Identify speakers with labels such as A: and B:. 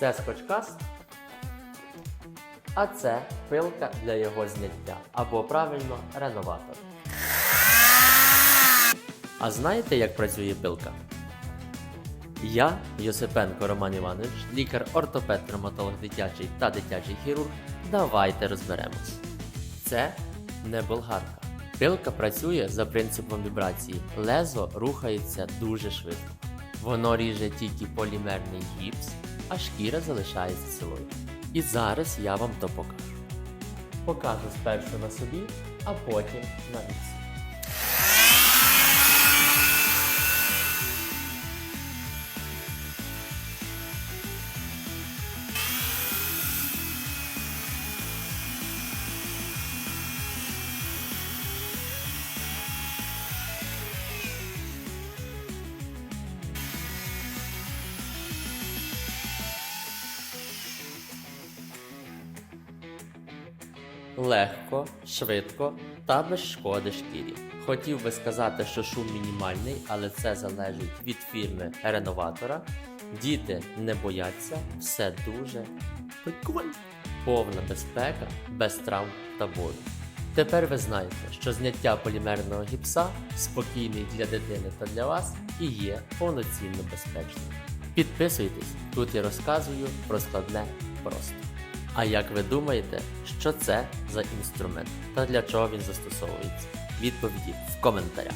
A: Це скотчкаст, а це пилка для його зняття або правильно реноватор. А знаєте, як працює пилка? Я, Йосипенко Роман Іванович, лікар-ортопед, травматолог дитячий та дитячий хірург. Давайте розберемось. Це не болгарка. Пилка працює за принципом вібрації. Лезо рухається дуже швидко. Воно ріже тільки полімерний гіпс, а шкіра залишається цілою. І зараз я вам то покажу. Покажу спершу на собі, а потім на віці. Легко, швидко та без шкоди шкірі. Хотів би сказати, що шум мінімальний, але це залежить від фірми реноватора. Діти не бояться, все дуже прикольно. Повна безпека, без травм та болю. Тепер ви знаєте, що зняття полімерного гіпса спокійний для дитини та для вас і є повноцінно безпечним. Підписуйтесь, тут я розказую про складне просто. А як ви думаєте, що це за інструмент та для чого він застосовується? Відповіді в коментарях.